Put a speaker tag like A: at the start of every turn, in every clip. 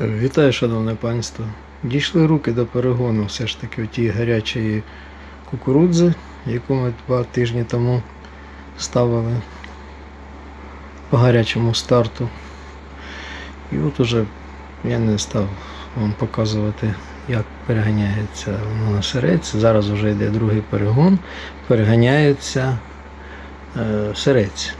A: Вітаю, шановне панство. Дійшли руки до перегону все ж таки тієї гарячої кукурудзи, яку ми два тижні тому ставили по гарячому старту. І от уже я не став вам показувати, як переганяється воно на сирець. Зараз вже йде другий перегон, переганяється е, сирець.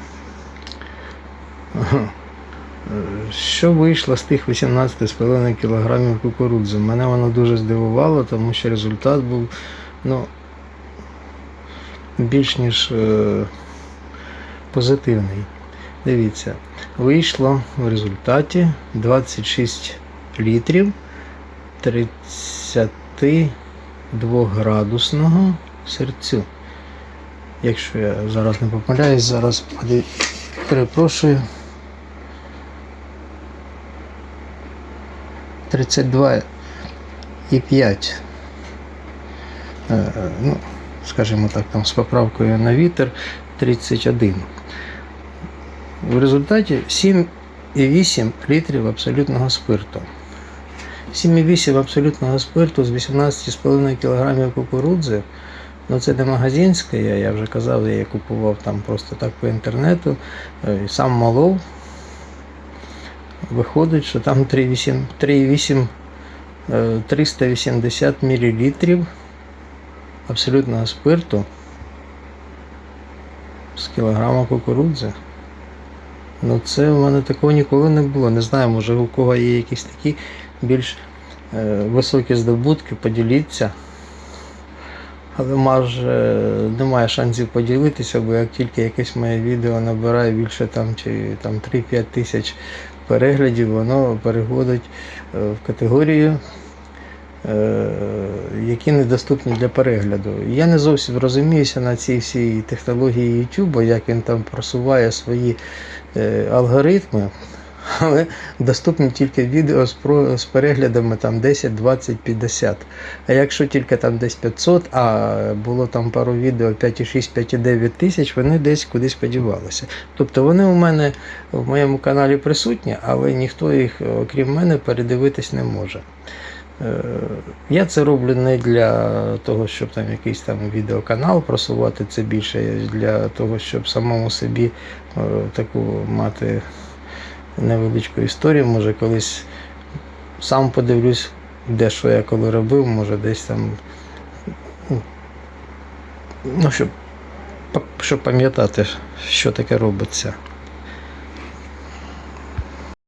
A: Що вийшло з тих 18,5 кг кукурудзи? Мене воно дуже здивувало, тому що результат був ну, більш ніж е, позитивний. Дивіться, вийшло в результаті 26 літрів 32 градусного серцю. Якщо я зараз не помиляюсь, зараз перепрошую. 32,5. Е, Ну, скажімо так, там з поправкою на вітер 31. В результаті 7,8 літрів абсолютного спирту. 7,8 абсолютного спирту з 18,5 кг кукурудзи. Ну це не магазинське, я, вже казав, я її купував там просто так по інтернету. е, Сам молов. Виходить, що там 3,8 3,8 е, 380 мл абсолютного спирту з кілограма кукурудзи. Ну це в мене такого ніколи не було. Не знаю, може у кого є якісь такі більш е, високі здобутки, поділіться. Але майже немає шансів поділитися, бо як тільки якесь моє відео набирає більше там чи там 3-5 тисяч переглядів, воно переходить е, в категорію, е, які недоступні для перегляду. Я не зовсім розуміюся на цій всій технології YouTube, як він там просуває свої е, алгоритми. Але доступні тільки відео з, про, з переглядами там 10, 20, 50. А якщо тільки там десь 500, а було там пару відео 5,6, 5,9 тисяч, вони десь кудись подівалися. Тобто вони у мене в моєму каналі присутні, але ніхто їх, окрім мене, передивитись не може. Е, Я це роблю не для того, щоб там якийсь там відеоканал просувати, це більше для того, щоб самому собі е, таку мати невеличку історію. Може колись сам подивлюсь, де що я коли робив, може десь там. Ну, щоб, щоб пам'ятати, що таке робиться.